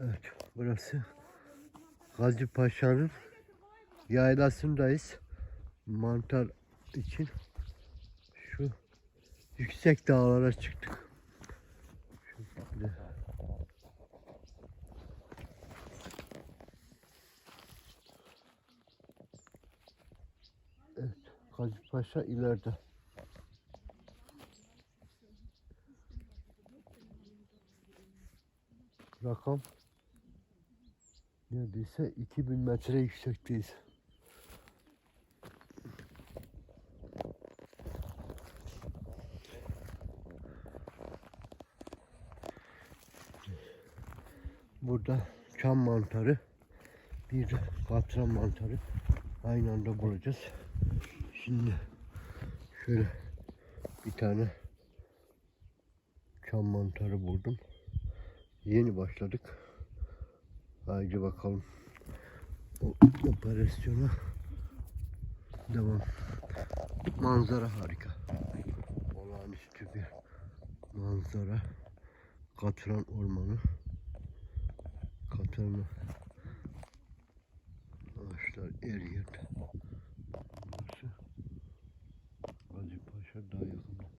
Evet, burası Gazi Paşa'nın yaylasındayız. Mantar için şu yüksek dağlara çıktık. Evet, Gazi Paşa ileride. Rakam neredeyse 2000 metre yüksekteyiz. Burada çam mantarı, bir de katran mantarı aynı anda bulacağız. Şimdi şöyle bir tane çam mantarı buldum. Yeni başladık. Haydi bakalım. O operasyona devam. Manzara harika. Olağanüstü bir manzara. Katran ormanı. Katran